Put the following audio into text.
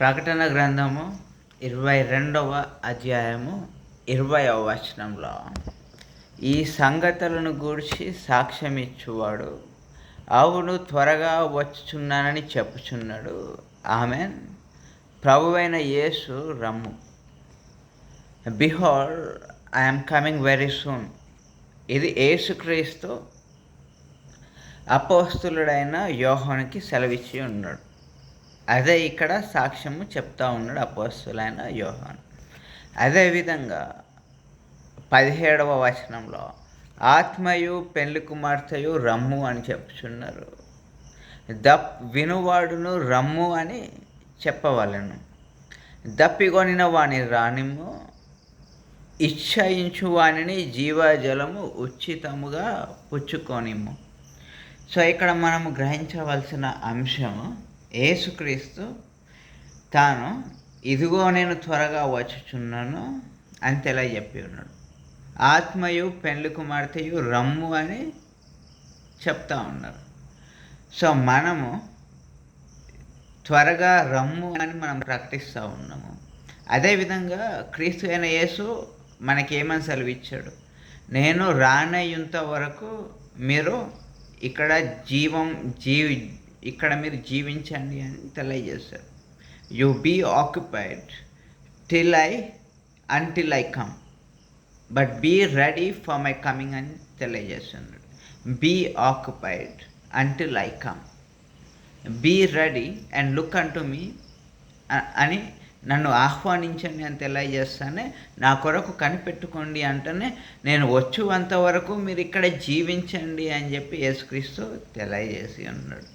ప్రకటన గ్రంథము ఇరవై రెండవ అధ్యాయము ఇరవయవ వచనంలో ఈ సంగతులను గూర్చి సాక్ష్యం ఇచ్చువాడు అవును త్వరగా వచ్చుచున్నానని చెప్పుచున్నాడు. ఆమె ప్రభువైన యేసు రమ్ము. Behold I'm coming very soon. ఇది యేసుక్రీస్తు అపోస్తులుడైన యోహానికి సెలవిచ్చి ఉన్నాడు. అదే ఇక్కడ సాక్ష్యము చెప్తా ఉన్నాడు అపోస్తులైన యోహాన్. అదేవిధంగా పదిహేడవ వచనంలో ఆత్మయు పెళ్ళి కుమార్తెయు రమ్ము అని చెప్తున్నారు దప్ వినువాడును రమ్ము అని చెప్పవలను. దప్పికొనిన వాని రానిమ్ము ఇచ్చయించు వానిని జీవజలము ఉచితముగా పుచ్చుకొనిము సో ఇక్కడ మనము గ్రహించవలసిన అంశము యేసుక్రీస్తు తాను ఇదిగో నేను త్వరగా వచ్చుచున్నాను అని తెలియజెప్పి ఉన్నాడు. ఆత్మయు పెండ్లి కుమార్తెయు రమ్ము అని చెప్తా ఉన్నారు. సో మనము త్వరగా రమ్ము అని మనం ప్రకటిస్తూ ఉన్నాము. అదేవిధంగా క్రీస్తు అయిన యేసు మనకేమని సెలవిచ్చాడు? నేను రానయ్యంత వరకు మీరు ఇక్కడ జీవం జీవి ఇక్కడ మీరు జీవించండి అని తెలియజేశారు. You be occupied till I until I come but be ready for my coming అని తెలియజేస్తున్నాడు be occupied until I come be ready and look అంటూ మీ అని నన్ను ఆహ్వానించండి అని తెలియజేస్తానే నా కొరకు కనిపెట్టుకోండి అంటేనే నేను వచ్చేంత వరకు మీరు ఇక్కడ జీవించండి అని చెప్పి యేసుక్రీస్తు తెలియజేసి ఉన్నాడు.